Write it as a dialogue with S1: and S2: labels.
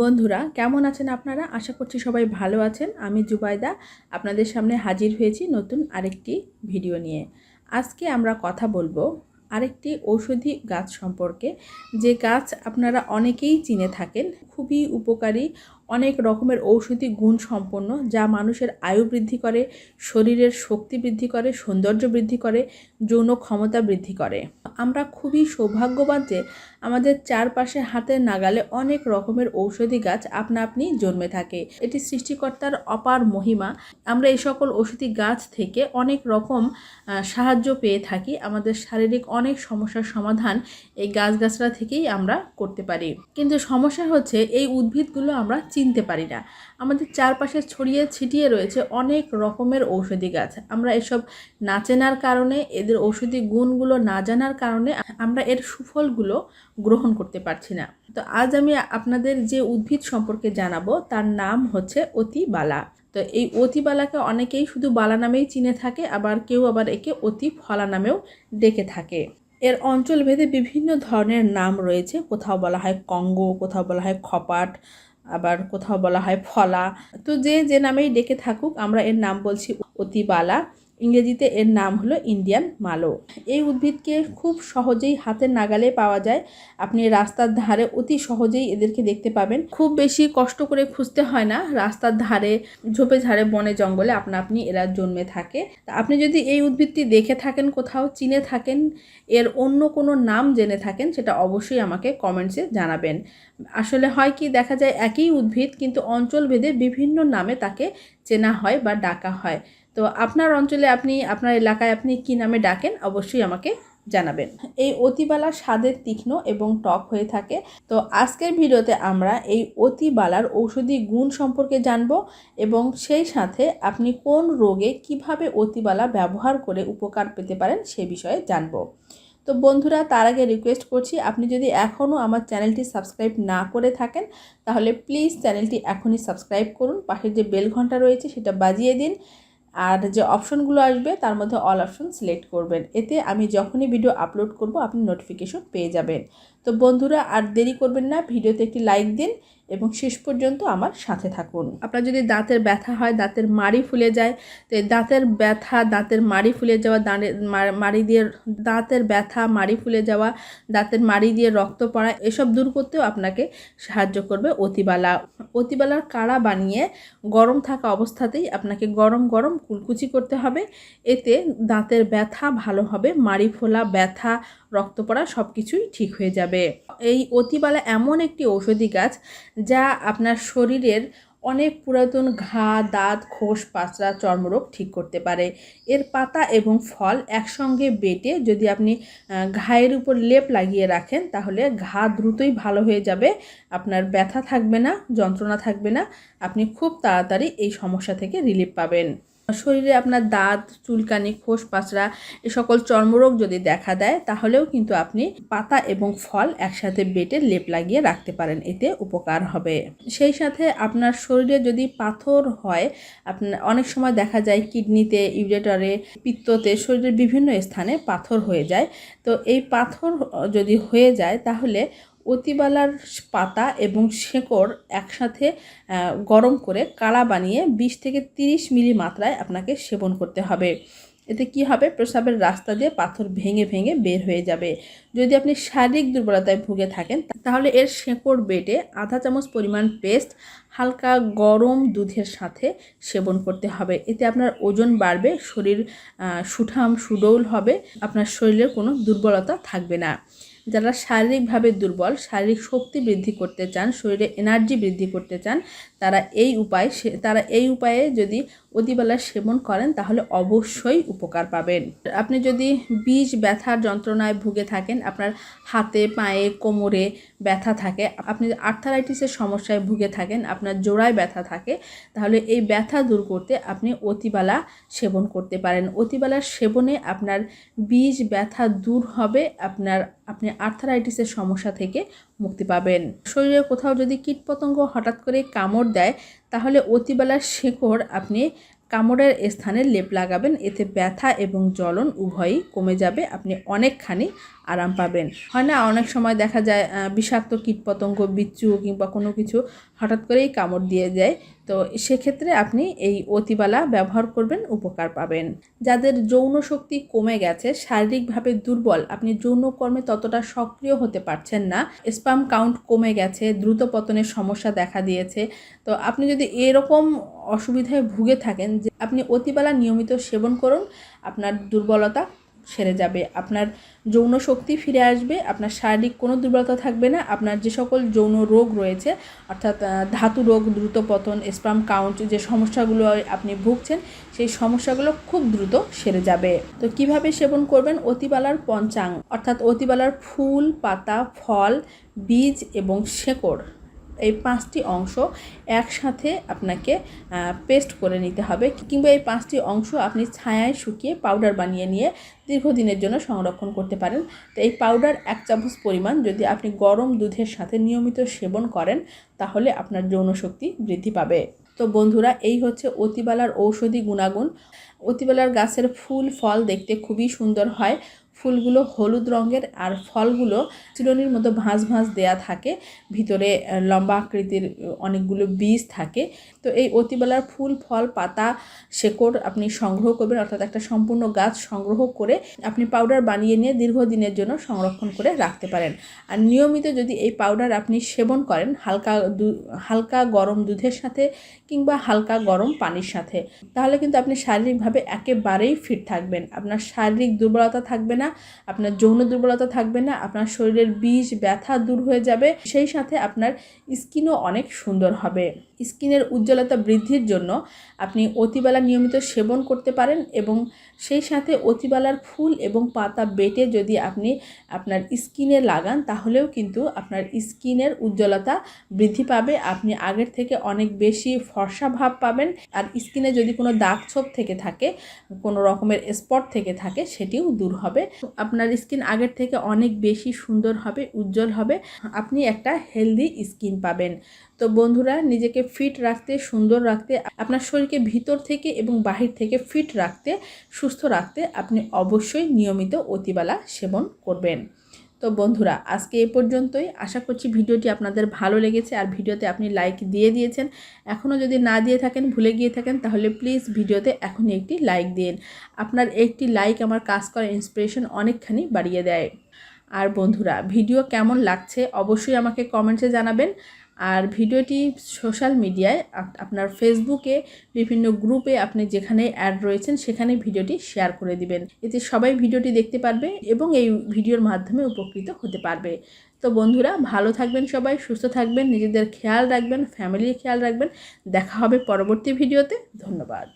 S1: বন্ধুরা, কেমন আছেন আপনারা? আশা করছি সবাই ভালো আছেন। আমি জুবাইদা, আপনাদের সামনে হাজির হয়েছি নতুন আরেকটি ভিডিও নিয়ে। আজকে আমরা কথা বলব আরেকটি ঔষধি গাছ সম্পর্কে। যে গাছ আপনারা অনেকেই চিনে থাকেন, খুবই উপকারী অনেক রকমের ঔষধি গুণ সম্পন্ন, যা মানুষের আয়ু বৃদ্ধি করে, শরীরের শক্তি বৃদ্ধি করে, সৌন্দর্য বৃদ্ধি করে, যৌন ক্ষমতা বৃদ্ধি করে। আমরা খুবই সৌভাগ্যবান যে আমাদের চারপাশে হাতের নাগালে অনেক রকমের ঔষধি গাছ আপনা আপনি জন্মে থাকে। এটি সৃষ্টিকর্তার অপার মহিমা। আমরা এই সকল ঔষধি গাছ থেকে অনেক রকম সাহায্য পেয়ে থাকি। আমাদের শারীরিক অনেক সমস্যার সমাধান এই গাছগাছরা থেকেই আমরা করতে পারি। কিন্তু সমস্যা হচ্ছে, এই উদ্ভিদগুলো আমরা চিনতে পারি না। আমাদের চারপাশে ছড়িয়ে ছিটিয়ে রয়েছে অনেক রকমের ঔষধি গাছ। আমরা এসব না চেনার কারণে, এদের ঔষধি গুণগুলো না জানার কারণে আমরা এর সুফলগুলো গ্রহণ করতে পারছি না। তো আজ আমি আপনাদের যে উদ্ভিদ সম্পর্কে জানাব, তার নাম হচ্ছে অতিবালা। তো এই অতিবালাকে অনেকেই শুধু বালা নামেই চিনে থাকে, আবার কেউ আবার একে অতি ফলা নামেও ডেকে থাকে। এর অঞ্চল ভেদে বিভিন্ন ধরনের নাম রয়েছে। কোথাও বলা হয় কঙ্গ, কোথাও বলা হয় খপাট আবার কোথাও বলা হয় ফলা। তো যে যে নামেই ডেকে থাকুক, আমরা এর নাম বলছি অতিবালা। ইংরেজিতে এর নাম হলো ইন্ডিয়ান মালো। এই উদ্ভিদকে খুব সহজেই হাতের নাগালে পাওয়া যায়। আপনি রাস্তার ধারে অতি সহজেই এদেরকে দেখতে পাবেন। খুব বেশি কষ্ট করে খুঁজতে হয় না। রাস্তার ধারে ঝোপে ঝাড়ে বনে, জঙ্গলে আপনা আপনি এরা জন্মে থাকে। আপনি যদি এই উদ্ভিদটি দেখে থাকেন, কোথাও চিনে থাকেন, এর অন্য কোনো নাম জেনে থাকেন, সেটা অবশ্যই আমাকে কমেন্টসে জানাবেন। আসলে হয় কি, দেখা যায় একই উদ্ভিদ, কিন্তু অঞ্চলভেদে বিভিন্ন নামে তাকে চেনা হয় বা ডাকা হয়। তো আপনার অঞ্চলে আপনি, আপনার এলাকায় আপনি কি নামে ডাকেন? অবশ্যই আমাকে জানাবেন। এই অতিবালা স্বাদের তীক্ষ্ণ এবং টক হয়ে থাকে। তো আজকের ভিডিওতে আমরা এই অতিবালার ঔষধি গুণ সম্পর্কে জানব এবং সেই সাথে আপনি কোন রোগে কীভাবে অতিবালা ব্যবহার করে উপকার পেতে পারেন সে বিষয়ে জানব। তো বন্ধুরা, তার আগে রিকোয়েস্ট করছি, আপনি যদি এখনও আমার চ্যানেলটি সাবস্ক্রাইব না করে থাকেন, তাহলে প্লিজ চ্যানেলটি এখনই সাবস্ক্রাইব করুন। পাশের যে বেল ঘণ্টা রয়েছে, সেটা বাজিয়ে দিন। আর যে অপশনগুলো আসবে, তার মধ্যে অল অপশন সিলেক্ট করবেন। এতে আমি যখনই ভিডিও আপলোড করব, আপনি নোটিফিকেশন পেয়ে যাবেন। তো বন্ধুরা, আর দেরি করবেন না, ভিডিওতে একটি লাইক দিন এবং শেষ পর্যন্ত আমার সাথে থাকুন। আপনার যদি দাঁতের ব্যথা হয়, দাঁতের মাড়ি ফুলে যায়, তো দাঁতের ব্যথা, দাঁতের মাড়ি ফুলে যাওয়া, দাঁড়ে মাড়ি দিয়ে, দাঁতের ব্যথা, মাড়ি ফুলে যাওয়া, দাঁতের মাড়ি দিয়ে রক্ত পড়া, এসব দূর করতেও আপনাকে সাহায্য করবে অতিবালা। অতিবালার কাড়া বানিয়ে গরম থাকা অবস্থাতেই আপনাকে গরম গরম কুলকুচি করতে হবে। এতে দাঁতের ব্যথা, ভালো হবে, মাড়ি ফোলা ব্যথা রক্ত পড়া সব কিছুই ঠিক হয়ে যাবে। এই অতিবালা এমন একটি ঔষধি গাছ যা আপনার শরীরের অনেক পুরাতন ঘা, দাঁত, খোস, পাচড়া, চর্মরোগ ঠিক করতে পারে। এর পাতা এবং ফল একসঙ্গে বেটে যদি আপনি ঘায়ের উপর লেপ লাগিয়ে রাখেন তাহলে ঘা দ্রুতই ভালো হয়ে যাবে। আপনার ব্যথা থাকবে না, যন্ত্রণা থাকবে না। আপনি খুব তাড়াতাড়ি এই সমস্যা থেকে রিলিফ পাবেন। শরীরে আপনার দাঁত, চুলকানি, খোস পাচড়া এ সকল চর্মরোগ যদি দেখা দেয়, তাহলেও কিন্তু আপনি পাতা এবং ফল একসাথে বেটে লেপ লাগিয়ে রাখতে পারেন, এতে উপকার হবে। সেই সাথে আপনার শরীরে যদি পাথর হয় আপনার অনেক সময় দেখা যায় কিডনিতে, ইউরেটারে, পিত্ততে শরীরের বিভিন্ন স্থানে পাথর হয়ে যায়। তো এই পাথর যদি হয়ে যায়, তাহলে অতিবালার পাতা এবং শেকড় একসাথে গরম করে কাড়া বানিয়ে বিশ থেকে তিরিশ মিলি মাত্রায় আপনাকে সেবন করতে হবে। এতে কি হবে? প্রস্রাবের রাস্তা দিয়ে পাথর ভেঙে ভেঙে বের হয়ে যাবে। যদি আপনি শারীরিক দুর্বলতায় ভুগে থাকেন, তাহলে এর শেকড় বেটে আধা চামচ পরিমাণ পেস্ট, হালকা গরম দুধের সাথে সেবন করতে হবে। এতে আপনার ওজন বাড়বে, শরীর সুঠাম, সুডৌল হবে, আপনার শরীরের কোনো দুর্বলতা থাকবে না। যারা শারীরিকভাবে দুর্বল, শারীরিক শক্তি বৃদ্ধি করতে চান, শরীরে এনার্জি বৃদ্ধি করতে চান, তারা এই উপায় তারা এই উপায়ে যদি অতিবেলা সেবন করেন, তাহলে অবশ্যই উপকার পাবেন। আপনি যদি বিষ ব্যথার যন্ত্রণায় ভুগে থাকেন, আপনার হাতে, পায়ে, কোমরে ব্যথা থাকে, আপনি আর্থারাইটিসের সমস্যায় ভুগে থাকেন, আপনার জোড়ায় ব্যথা থাকে, তাহলে এই ব্যথা দূর করতে আপনি অতিবালা সেবন করতে পারেন। অতিবালার সেবনে আপনার বিষ ব্যথা দূর হবে, আপনার আপনি আর্থারাইটিসের সমস্যা থেকে মুক্তি পাবেন। শরীরে কোথাও যদি কীটপতঙ্গ হঠাৎ করে কামড় দেয়, তাহলে অতিবেলার শেকড় আপনি কামড়ের স্থানে লেপ লাগাবেন, এতে ব্যথা এবং জ্বলন উভয়ই কমে যাবে, আপনি অনেকখানি আরাম পাবেন। হয় না, অনেক সময় দেখা যায় বিষাক্ত কীটপতঙ্গ, বিচ্ছু কিংবা কোনো কিছু হঠাৎ করেই কামড় দিয়ে যায়। তো সেক্ষেত্রে আপনি এই অতিবালা ব্যবহার করবেন, উপকার পাবেন। যাদের যৌন শক্তি কমে গেছে, শারীরিকভাবে দুর্বল, আপনি যৌন কর্মে ততটা সক্রিয় হতে পারছেন না, স্পাম কাউন্ট কমে গেছে, দ্রুত পতনের সমস্যা দেখা দিয়েছে, তো আপনি যদি এরকম অসুবিধায় ভুগে থাকেন যে আপনি অতিবালা নিয়মিত সেবন করুন, আপনার দুর্বলতা সেরে যাবে। আপনার যৌন শক্তি ফিরে আসবে, আপনার শারীরিক কোনো দুর্বলতা থাকবে না, আপনার যে সকল যৌন রোগ রয়েছে, অর্থাৎ ধাতু রোগ, দ্রুত পতন স্পাম কাউন্ট যে সমস্যাগুলো আপনি ভুগছেন, সেই সমস্যাগুলো খুব দ্রুত সেরে যাবে। তো কীভাবে সেবন করবেন? অতিবালার পঞ্চাং অর্থাৎ অতিবালার ফুল, পাতা, ফল, বীজ এবং শেকড়। এই পাঁচটি অংশ একসাথে আপনাকে পেস্ট করে নিতে হবে কিংবা এই পাঁচটি অংশ আপনি ছায়ায় শুকিয়ে পাউডার বানিয়ে নিয়ে দীর্ঘদিনের জন্য সংরক্ষণ করতে পারেন। তো এই পাউডার এক চামচ পরিমাণ যদি আপনি গরম দুধের সাথে নিয়মিত সেবন করেন, তাহলে আপনার যৌন শক্তি বৃদ্ধি পাবে। তো বন্ধুরা, এই হচ্ছে অতিবেলার ঔষধি গুণাগুণ। অতিবেলার গাছের ফুল, ফল দেখতে খুবই সুন্দর হয়। ফুলগুলো হলুদ রঙের আর ফলগুলো চিরনির মতো ভাঁজ ভাঁজ দেয়া থাকে। ভিতরে লম্বা আকৃতির অনেকগুলো বীজ থাকে। তো এই অতিবেলার ফুল, ফল, পাতা, শেকড় আপনি সংগ্রহ করবেন, অর্থাৎ একটা সম্পূর্ণ গাছ সংগ্রহ করে আপনি পাউডার বানিয়ে নিয়ে দীর্ঘদিনের জন্য সংরক্ষণ করে রাখতে পারেন। আর নিয়মিত যদি এই পাউডার আপনি সেবন করেন, হালকা হালকা গরম দুধের সাথে কিংবা হালকা গরম পানির সাথে, তাহলে কিন্তু আপনি শারীরিকভাবে একেবারেই ফিট থাকবেন। আপনার শারীরিক দুর্বলতা থাকবে না আপনার যৌন দুর্বলতা থাকবে না, আপনার শরীরের বিষ, ব্যথা দূর হয়ে যাবে, সেই সাথে আপনার স্কিনও অনেক সুন্দর হবে। স্কিনের উজ্জ্বলতা বৃদ্ধির জন্য আপনি অতিবেলা নিয়মিত সেবন করতে পারেন এবং সেই সাথে অতিবেলার ফুল এবং পাতা বেটে যদি আপনি আপনার স্কিনে লাগান, তাহলেও কিন্তু আপনার স্কিনের উজ্জ্বলতা বৃদ্ধি পাবে। আপনি আগের থেকে অনেক বেশি ফর্সা ভাব পাবেন আর স্কিনে যদি কোনো দাগ ছোপ থেকে থাকে, কোনো রকমের স্পট থেকে থাকে, সেটিও দূর হবে। আপনার স্কিন আগের থেকে অনেক বেশি সুন্দর হবে, উজ্জ্বল হবে। আপনি একটা হেলদি স্কিন পাবেন। তো বন্ধুরা, নিজেকে ফিট রাখতে, সুন্দর রাখতে, আপনার শরীরকে ভিতর থেকে এবং বাহির থেকে ফিট রাখতে, সুস্থ রাখতে আপনি অবশ্যই নিয়মিত অতিবেলা সেবন করবেন। তো বন্ধুরা, আজকে এ পর্যন্তই। আশা করছি ভিডিওটি আপনাদের ভালো লেগেছে আর ভিডিওতে আপনি লাইক দিয়ে দিয়েছেন। এখনও যদি না দিয়ে থাকেন, ভুলে গিয়ে থাকেন, তাহলে প্লিজ ভিডিওতে এখনই একটি লাইক দিন। আপনার একটি লাইক আমার কাজ করার ইন্সপিরেশন অনেকখানি বাড়িয়ে দেয়। আর বন্ধুরা, ভিডিও কেমন লাগছে অবশ্যই আমাকে কমেন্টসে জানাবেন। আর ভিডিওটি সোশ্যাল মিডিয়ায়, আপ- আপনার ফেসবুকে, বিভিন্ন গ্রুপে আপনি যেখানে অ্যাড রয়েছেন, সেখানে ভিডিওটি শেয়ার করে দিবেন। এতে সবাই ভিডিওটি দেখতে পারবে এবং এই ভিডিওর মাধ্যমে উপকৃত হতে পারবে। তো বন্ধুরা, ভালো থাকবেন সবাই, সুস্থ থাকবেন, নিজেদের খেয়াল রাখবেন ফ্যামিলির খেয়াল রাখবেন। দেখা হবে পরবর্তী ভিডিওতে। ধন্যবাদ।